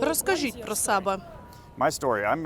Розкажіть про себе.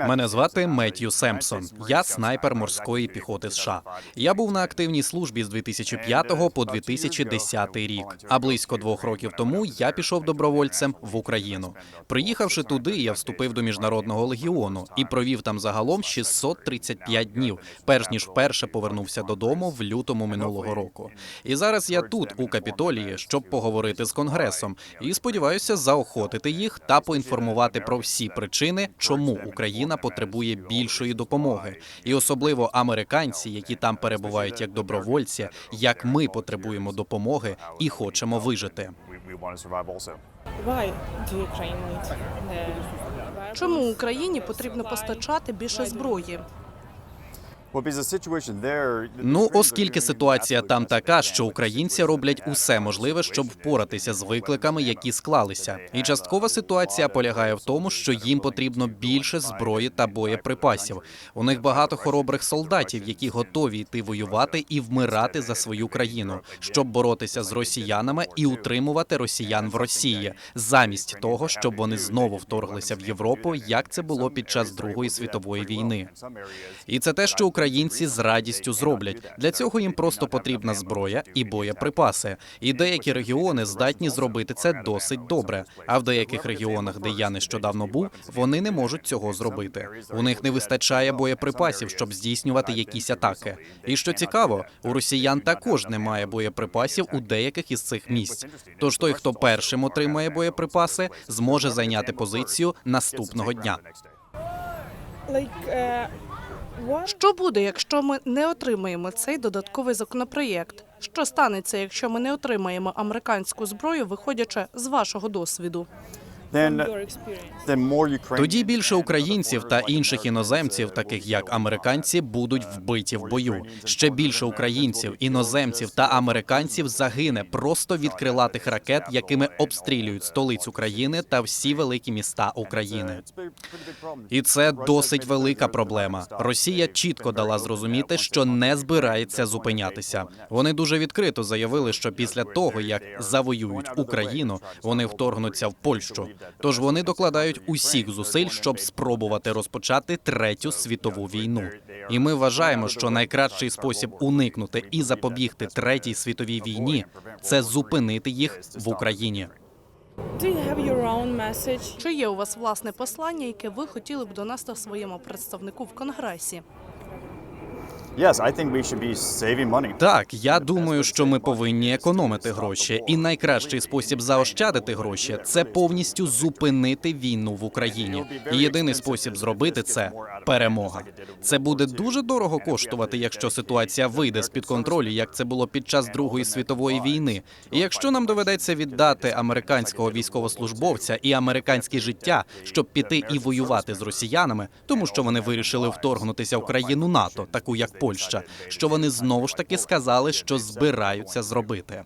Мене звати Меттью Семпсон. Я снайпер морської піхоти США. Я був на активній службі з 2005 по 2010 рік. А близько двох років тому я пішов добровольцем в Україну. Приїхавши туди, я вступив до міжнародного легіону і провів там загалом 635 днів, перш ніж вперше повернувся додому в лютому минулого року. І зараз я тут, у капітолії, щоб поговорити з конгресом, і сподіваюся заохотити їх та поінформувати про всі причини, чому Україна потребує більшої допомоги, і особливо американці, які там перебувають як добровольці, як ми потребуємо допомоги і хочемо вижити. Чому Україні потрібно постачати більше зброї? Ну, оскільки ситуація там така, що українці роблять усе можливе, щоб впоратися з викликами, які склалися, і часткова ситуація полягає в тому, що їм потрібно більше зброї та боєприпасів. У них багато хоробрих солдатів, які готові йти воювати і вмирати за свою країну, щоб боротися з росіянами і утримувати росіян в Росії, замість того, щоб вони знову вторглися в Європу, як це було під час Другої світової війни. І це те, що українці з радістю зроблять. Для цього їм просто потрібна зброя і боєприпаси. І деякі регіони здатні зробити це досить добре. А в деяких регіонах, де я нещодавно був, вони не можуть цього зробити. У них не вистачає боєприпасів, щоб здійснювати якісь атаки. І що цікаво, у росіян також немає боєприпасів у деяких із цих місць. Тож той, хто першим отримає боєприпаси, зможе зайняти позицію наступного дня. like uh, Що буде, якщо ми не отримаємо цей додатковий законопроєкт? Що станеться, якщо ми не отримаємо американську зброю, виходячи з вашого досвіду? Тоді більше українців та інших іноземців, таких як американці, будуть вбиті в бою. Ще більше українців, іноземців та американців загине просто від крилатих ракет, якими обстрілюють столицю країни та всі великі міста України. І це досить велика проблема. Росія чітко дала зрозуміти, що не збирається зупинятися. Вони дуже відкрито заявили, що після того як завоюють Україну, вони вторгнуться в Польщу. Тож вони докладають усіх зусиль, щоб спробувати розпочати третю світову війну. І ми вважаємо, що найкращий спосіб уникнути і запобігти третій світовій війні це зупинити їх в Україні. Чи є у вас власне послання, яке ви хотіли б донести своєму представнику в конгресі? Так, я думаю, що ми повинні економити гроші, і найкращий спосіб заощадити гроші це повністю зупинити війну в Україні. Єдиний спосіб зробити це перемога. Це буде дуже дорого коштувати, якщо ситуація вийде з під контролю, як це було під час Другої світової війни. І якщо нам доведеться віддати американського військовослужбовця і американське життя, щоб піти і воювати з росіянами, тому що вони вирішили вторгнутися в країну НАТО, таку як Польща, що вони знову ж таки сказали, що збираються зробити.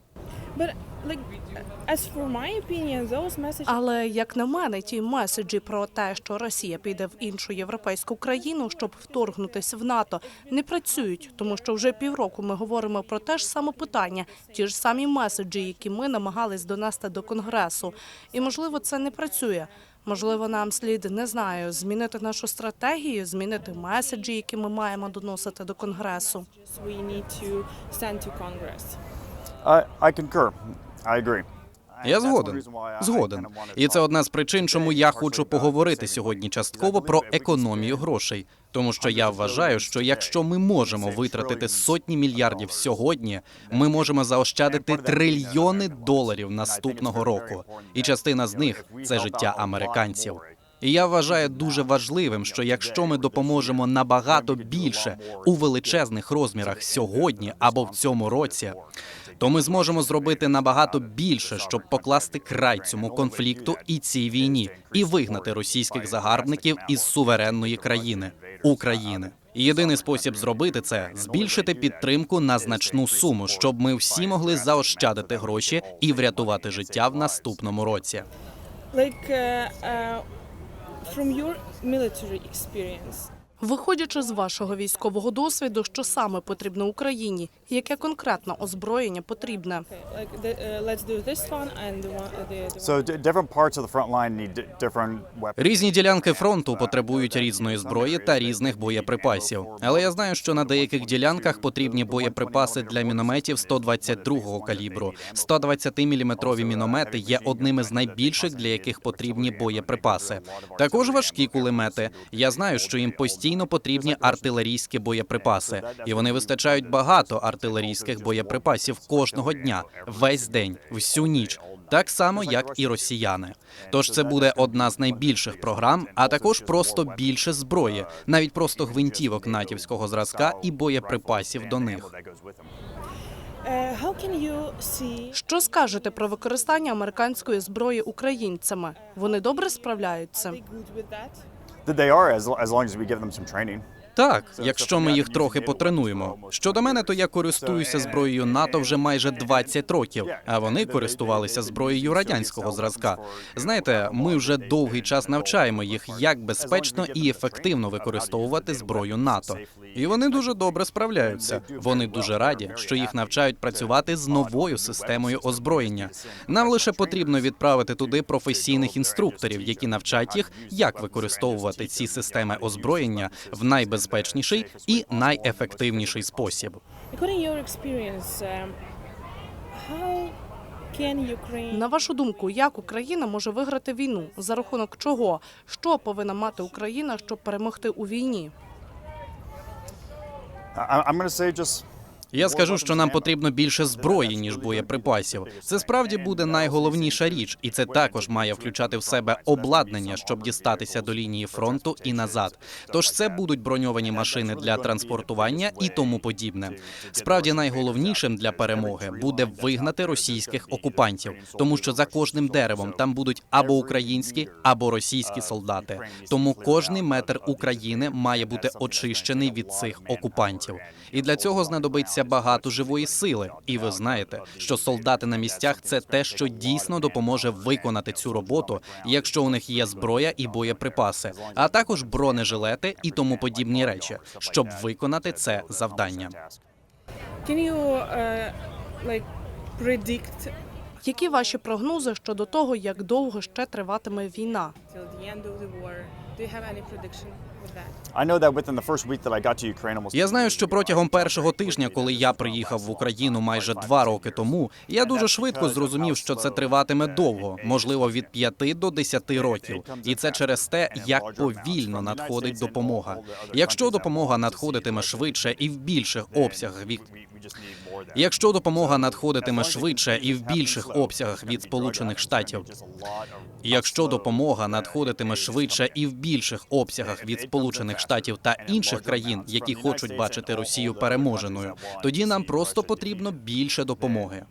Але як на мене, ті меседжі про те, що Росія піде в іншу європейську країну, щоб вторгнутися в НАТО, не працюють, тому що вже півроку ми говоримо про те ж саме питання, ті ж самі меседжі, які ми намагались донести до конгресу. І можливо, це не працює. Можливо, нам слід не знаю, змінити нашу стратегію, змінити меседжі, які ми маємо доносити до конгресу. Я згоден. Згоден. І це одна з причин, чому я хочу поговорити сьогодні частково про економію грошей. Тому що я вважаю, що якщо ми можемо витратити сотні мільярдів сьогодні, ми можемо заощадити трильйони доларів наступного року. І частина з них це життя американців. І я вважаю дуже важливим, що якщо ми допоможемо набагато більше у величезних розмірах сьогодні або в цьому році, то ми зможемо зробити набагато більше, щоб покласти край цьому конфлікту і цій війні, і вигнати російських загарбників із суверенної країни України. Єдиний спосіб зробити це збільшити підтримку на значну суму, щоб ми всі могли заощадити гроші і врятувати життя в наступному році. Like uh, uh, from your military experience, Виходячи з вашого військового досвіду, що саме потрібно Україні, яке конкретно озброєння потрібне? Різні ділянки фронту потребують різної зброї та різних боєприпасів. Але я знаю, що на деяких ділянках потрібні боєприпаси для мінометів 122-го калібру. 120-мм міномети є одними з найбільших, для яких потрібні боєприпаси. Також важкі кулемети. Я знаю, що їм постійно потрібні артилерійські боєприпаси, і вони вистачають багато артилерійських боєприпасів кожного дня, весь день, всю ніч. Так само, як і росіяни. Тож це буде одна з найбільших програм, а також просто більше зброї, навіть просто гвинтівок натівського зразка і боєприпасів до них. See Що скажете про використання американської зброї українцями? Вони добре справляються? That they are as, as long as we give them some training. Так, якщо ми їх трохи потренуємо. Щодо мене, то я користуюся зброєю НАТО вже майже 20 років, а вони користувалися зброєю радянського зразка. Знаєте, ми вже довгий час навчаємо їх, як безпечно і ефективно використовувати зброю НАТО. І вони дуже добре справляються. Вони дуже раді, що їх навчають працювати з новою системою озброєння. Нам лише потрібно відправити туди професійних інструкторів, які навчать їх, як використовувати ці системи озброєння в найбезпечніший і найефективніший спосіб. Um, На вашу думку, як Україна може виграти війну? За рахунок чого? Що повинна мати Україна, щоб перемогти у війні? Я скажу, що нам потрібно більше зброї ніж боєприпасів. Це справді буде найголовніша річ, і це також має включати в себе обладнання, щоб дістатися до лінії фронту і назад. Тож це будуть броньовані машини для транспортування і тому подібне. Справді найголовнішим для перемоги буде вигнати російських окупантів, тому що за кожним деревом там будуть або українські, або російські солдати. Тому кожний метр України має бути очищений від цих окупантів. І для цього знадобиться багато живої сили. І ви знаєте, що солдати на місцях це те, що дійсно допоможе виконати цю роботу, якщо у них є зброя і боєприпаси, а також бронежилети і тому подібні речі, щоб виконати це завдання. uh, Які ваші прогнози щодо того, як довго ще триватиме війна? Do you have any prediction with that? I know that within the first week that I got to Ukraine almost Я знаю, що протягом першого тижня, коли я приїхав в Україну майже два роки тому, я дуже швидко зрозумів, що це триватиме довго, можливо, від 5 до 10 років. І це через те, як повільно надходить допомога. Якщо допомога надходитиме швидше і в більших обсягах від Якщо допомога надходитиме швидше і в більших обсягах від Сполучених Штатів, якщо допомога надходитиме швидше і в більших обсягах від Сполучених Штатів та інших країн, які хочуть бачити Росію переможеною, тоді нам просто потрібно більше допомоги.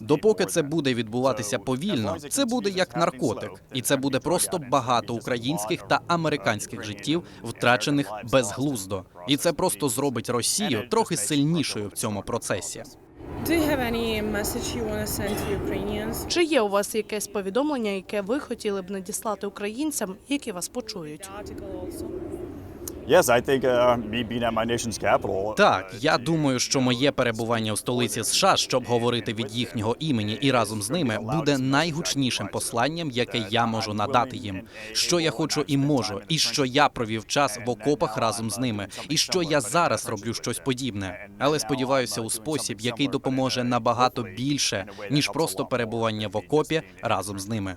Допоки це буде відбуватися повільно, це буде як наркотик, і це буде просто багато українських та американських життів, втрачених безглуздо. І це просто зробить Росію трохи сильнішою в цьому процесі. Do you have any message you want to send to Ukrainians? Чи є у вас якесь повідомлення, яке ви хотіли б надіслати українцям, які вас почують? Так, я думаю, що моє перебування в столиці США, щоб говорити від їхнього імені і разом з ними, буде найгучнішим посланням, яке я можу надати їм. Що я хочу і можу, і що я провів час в окопах разом з ними, і що я зараз роблю щось подібне. Але сподіваюся, у спосіб, який допоможе набагато більше ніж просто перебування в окопі разом з ними.